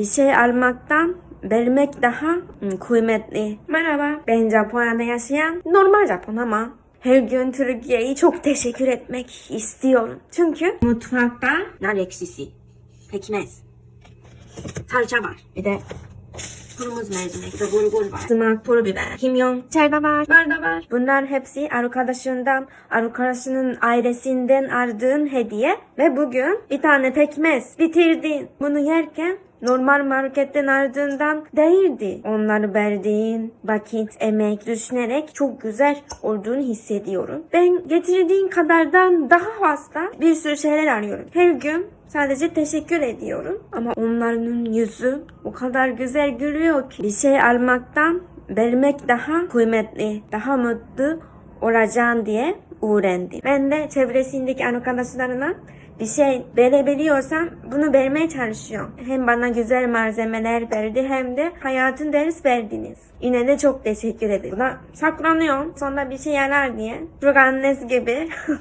Bir şey almaktan vermek daha hmm, kıymetli. Merhaba, ben Japonya'da yaşayan normal Japon ama her gün Türkiye'yi çok teşekkür etmek istiyorum. Çünkü mutfakta nar ekşisi, pekmez, salça var. Bir de Kurumuz mercimek ve bulgur var. Sımak, pul biber, kimyon, çayda var, nar da var. Bunlar hepsi arkadaşından, arkadaşının ailesinden aldığın hediye. Ve bugün bir tane pekmez bitirdin. Bunu yerken normal marketten aldığından değildi. Onları verdiğin vakit, emek, düşünerek çok güzel olduğunu hissediyorum. Ben getirdiğin kadardan daha fazla bir sürü şeyler arıyorum. Her gün Sadece teşekkür ediyorum. Ama onların yüzü o kadar güzel gülüyor ki. Bir şey almaktan vermek daha kıymetli, daha mutlu olacaksın diye öğrendim. Ben de çevresindeki arkadaşlarına bir şey verebiliyorsam bunu vermeye çalışıyorum. Hem bana güzel malzemeler verdi hem de hayatın ders verdiniz. Yine de çok teşekkür ederim. Buna saklanıyorum. Sonra bir şey yarar diye. Çok annesi gibi.